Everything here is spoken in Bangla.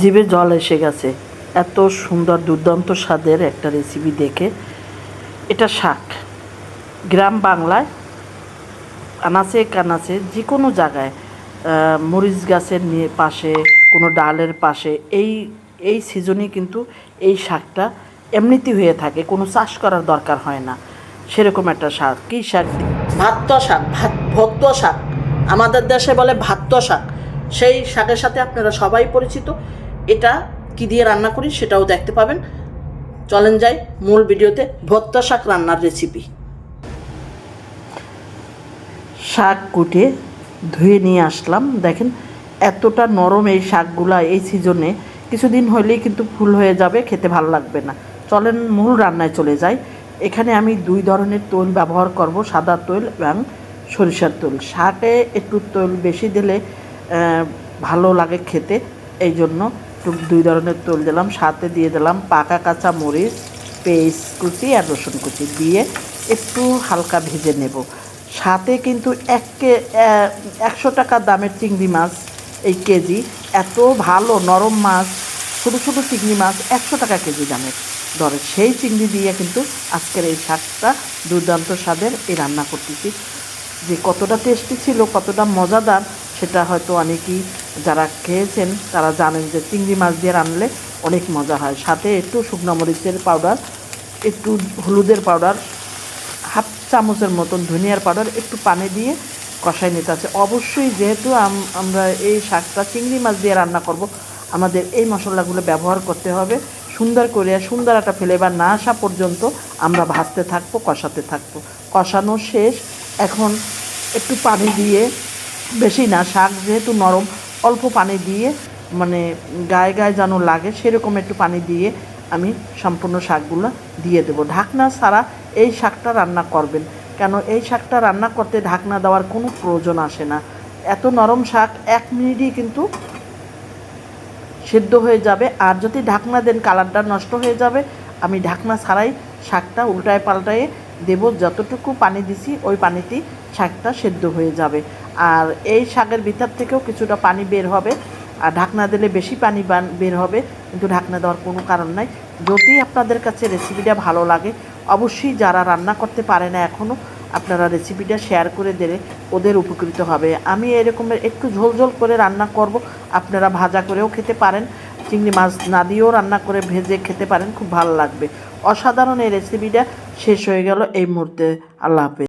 জিভে জল এসে গেছে। এত সুন্দর, দুর্দান্ত স্বাদের একটা রেসিপি দেখে। এটা শাক। গ্রাম বাংলায়, আনাচে কানাচে যে কোনো জায়গায় মরিচ গাছের পাশে, কোনো ডালের পাশে, এই এই সিজনে কিন্তু এই শাকটা এমনিতেই হয়ে থাকে। কোনো চাষ করার দরকার হয় না। সেরকম একটা শাক। কী শাক? ভাত্ত শাক, ভাত, ভক্ত শাক। আমাদের দেশে বলে ভাত্ত শাক। সেই শাকের সাথে আপনারা সবাই পরিচিত। এটা কি দিয়ে রান্না করি সেটাও দেখতে পাবেন। চলেন যাই মূল ভিডিওতে ভত্ত শাক রান্নার রেসিপি শাক কুটে ধুয়ে নিয়ে আসলাম। দেখেন এতটা নরম এই শাকগুলা এই সিজনে কিছুদিন হইলেই কিন্তু ফুল হয়ে যাবে, খেতে ভালো লাগবে না। চলেন মূল রান্নায় চলে যাই। এখানে আমি দুই ধরনের তৈল ব্যবহার করব, সাদা তৈল এবং সরিষার তৈল। শাকে একটু তৈল বেশি দিলে ভালো লাগে খেতে এই জন্য একটু দুই ধরনের তৈল দিলাম। সাথে দিয়ে দিলাম পাকা কাঁচা মরিচ, পেস্ট কুচি আর রসুন কুচি দিয়ে একটু হালকা ভেজে নেব। সাথে কিন্তু এক কে একশো টাকা দামের চিংড়ি মাছ এই কেজি। এত ভালো নরম মাছ, ছোটো ছোটো চিংড়ি মাছ, একশো টাকা কেজি দামের ধরে সেই চিংড়ি দিয়ে কিন্তু আজকের এই শাকটা দুর্দান্ত স্বাদের এই রান্না করতেছি। যে কতটা টেস্টি ছিল, কতটা মজাদার সেটা হয়তো অনেকেই যারা খেয়েছেন, তারা জানেন যে চিংড়ি মাছ দিয়ে রানলে অনেক মজা হয়। সাথে একটু শুকনো মরিচের পাউডার, একটু হলুদের পাউডার, হাফ চামচের মতন ধনিয়ার পাউডার একটু পানি দিয়ে কষাই নিতে আছে। অবশ্যই যেহেতু আমরা এই শাকটা চিংড়ি মাছ দিয়ে রান্না করব, আমাদের এই মশলাগুলো ব্যবহার করতে হবে। সুন্দর করে, সুন্দর একটা ফ্লেভার না আসা পর্যন্ত আমরা ভাজতে থাকব, কষাতে থাকব। কষানো শেষ। এখন একটু পানি দিয়ে বেশি না, শাক যেহেতু নরম, অল্প পানি দিয়ে মানে গায়ে গায়ে যেন লাগে, সেরকম একটু পানি দিয়ে আমি সম্পূর্ণ শাকগুলো দিয়ে দেবো। ঢাকনা ছাড়া এই শাকটা রান্না করবেন। কেন এই শাকটা রান্না করতে ঢাকনা দেওয়ার কোনো প্রয়োজন আসে না। এত নরম শাক, এক মিনিটই কিন্তু সেদ্ধ হয়ে যাবে। আর যদি ঢাকনা দেন, কালারটা নষ্ট হয়ে যাবে। আমি ঢাকনা ছাড়াই শাকটা উল্টায় পাল্টায়ে দেব। যতটুকু পানি দিছি, ওই পানিতেই শাকটা সেদ্ধ হয়ে যাবে। আর এই শাকের ভিতর থেকেও কিছুটা পানি বের হবে। আর ঢাকনা দিলে বেশি পানি বের হবে, কিন্তু ঢাকনা দেওয়ার কোনো কারণ নাই। যদি আপনাদের কাছে রেসিপিটা ভালো লাগে, অবশ্যই যারা রান্না করতে পারে না এখনও আপনারা রেসিপিটা শেয়ার করে দিলে ওদের উপকৃত হবে। আমি এরকমের একটু ঝোল ঝোল করে রান্না করব, আপনারা ভাজা করেও খেতে পারেন, চিংড়ি মাছ না দিয়েও রান্না করে ভেজে খেতে পারেন, খুব ভালো লাগবে। অসাধারণ এই রেসিপিটা শেষ হয়ে গেল এই মুহূর্তে। আল্লাহ হাফেজ।